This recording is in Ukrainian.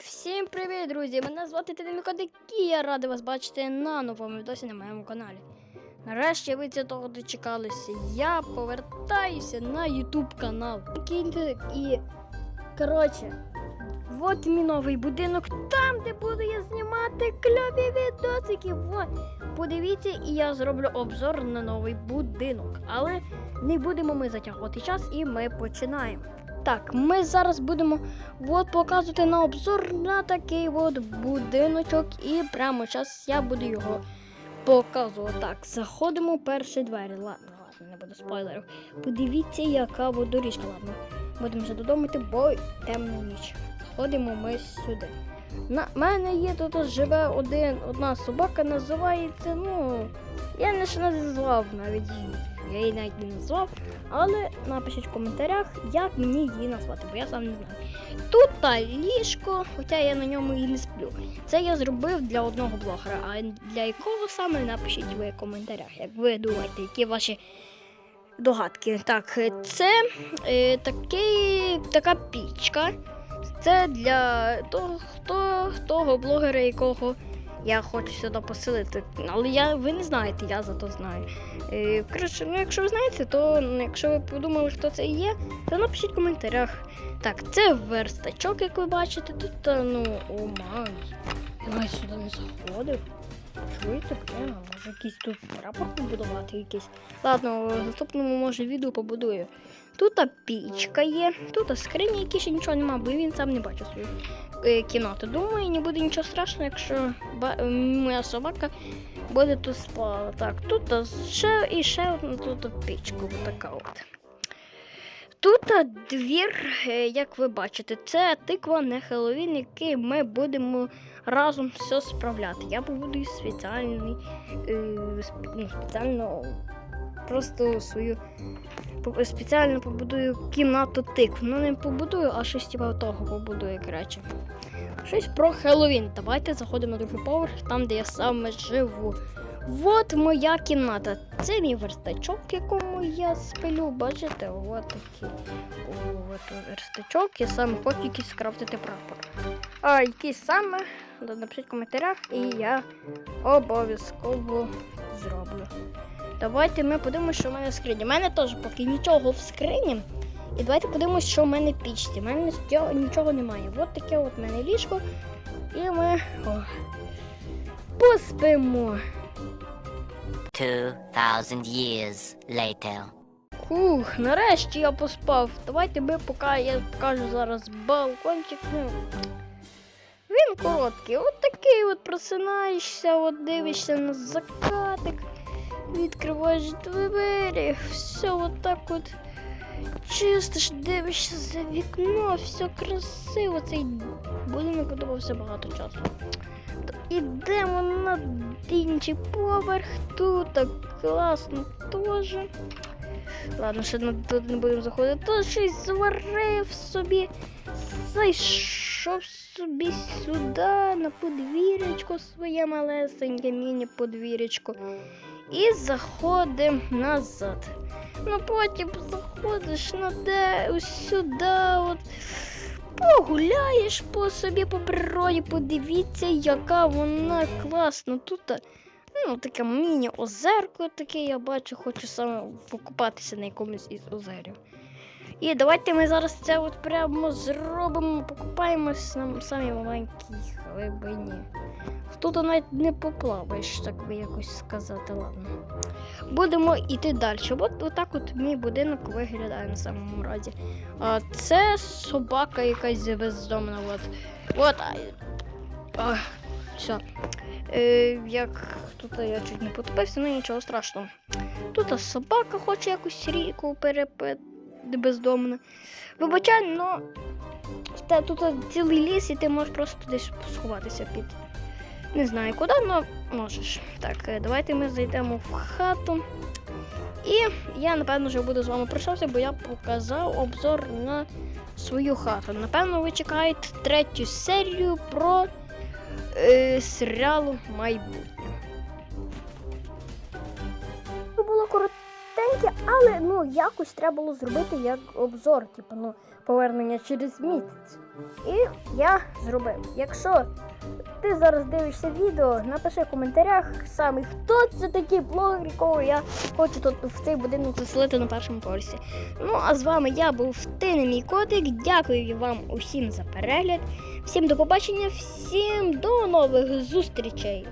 Всім привіт, друзі! Мене звати Тедемікодик і я радий вас бачити на новому відосі на моєму каналі. Нарешті ви цього дочекалися. Я повертаюся на YouTube канал. І коротше, от мій новий будинок, там, де буду я знімати кльові відосики. Вот. Подивіться, і я зроблю обзор на новий будинок. Але не будемо ми затягувати час, і ми починаємо. Так, ми зараз будемо от показувати на обзор на такий от будиночок. І прямо зараз я буду його показувати. Так, заходимо перші двері. Ладно, ладно, не буде спойлерів. Подивіться, яка от доріжка. Ладно, будемо вже додому йти, бо темна ніч. Ходимо ми сюди. На мене є тут живе один, одна собака, називається, ну, я не ще назвав навіть її. Я її навіть не назвав. Але напишіть в коментарях, як мені її назвати, бо я сам не знаю. Тут та ліжко, хоча я на ньому і не сплю. Це я зробив для одного блогера, а для якого саме напишіть ви в коментарях, як ви думаєте, які ваші догадки. Так, це е, такий, така пічка. Це для того, хто, того блогера, якого я хочу сюди поселити. Але я, ви не знаєте, я зато знаю. Е, коротше, ну якщо ви знаєте, то ну, якщо ви подумали, хто це є, то напишіть в коментарях. Так, це верстачок, як ви бачите. Тут, ну, о май. Я навіть сюди не заходив. Чуєте, а може якийсь тут прапор побудувати якийсь. Ладно, в наступному може відео побудую. Тут пічка є, тут скрині, які ще нічого немає, бо він сам не бачив свою е, кімнату. Думаю, не буде нічого страшного, якщо е, моя собака буде тут спала. Так, тут ще і ще одна тут пічка, така от. Тут двір, е, як ви бачите, це тиква не Хеллоуін, який ми будемо разом все справляти. Я побудую спеціальний, е, ну, спеціально просто свою спеціально побудую кімнату тикв. Ну не побудую, а щось типу того побудую, коротше. Щось про Хеллоуін. Давайте заходимо на другий поверх, там, де я саме живу. От моя кімната. Це мій верстачок, в якому я сплю. Бачите, от такий от верстачок. Я саме хочу якийсь скрафтити прапор. А який саме? Напишіть в коментарях, і я обов'язково зроблю. Давайте ми подивимося, що в мене в скрині. У мене теж поки нічого в скрині. І давайте подивимося, що в мене в пічці. У мене нічого немає. От таке от в мене ліжко. І ми о, поспимо. 2,000 years later. Ух, нарешті я поспав. Давайте ми поки я покажу зараз балкончик. Ну, він короткий. От такий от просинаєшся, от дивишся на закатик, відкриваєш двері, все от так от чистиш, дивишся за вікно, все красиво. Цей будинок подобався багато часу. Ідемо на інший поверх, тут так класно теж. Ладно, ще тут не будемо заходити. То щось зварив собі, зайшов собі сюди, на подвір'ячко своє малесеньке міні-подвір'ячко. І заходимо назад. Ну потім заходиш на де сюди, от погуляєш по собі по природі, подивіться, яка вона класна. Тут ну, таке міні-озерко таке, я бачу, хочу саме покупатися на якомусь із озерів. І давайте ми зараз це от прямо зробимо, покупаємось на самій глибині. Тут навіть не поплаваєш, так би якось сказати, ладно. Будемо йти далі. От отак от мій будинок виглядає на самому разі. А це собака якась бездомна. От. От. А, все. Е, як тут я чуть не потопився, ну нічого страшного. Тут собака хоче якусь ріку перепити бездомна. Вибачай, та тут цілий ліс, і ти можеш просто десь сховатися під. Не знаю куди, але можеш. Так, е, давайте ми зайдемо в хату. І я, напевно, вже буду з вами прощався, бо я показав обзор на свою хату. Напевно, ви чекаєте третю серію про е, серіалу майбутнє. Це було коротеньке, але ну якось треба було зробити як обзор, типу, ну, повернення через місяць. І я зробив. Якщо ти зараз дивишся відео, напиши в коментарях саме, хто це такий блогер, якого я хочу тут в цей будинок заселити на першому поверсі. Ну а з вами я був ти не мій котик. Дякую вам усім за перегляд. Всім до побачення, всім до нових зустрічей.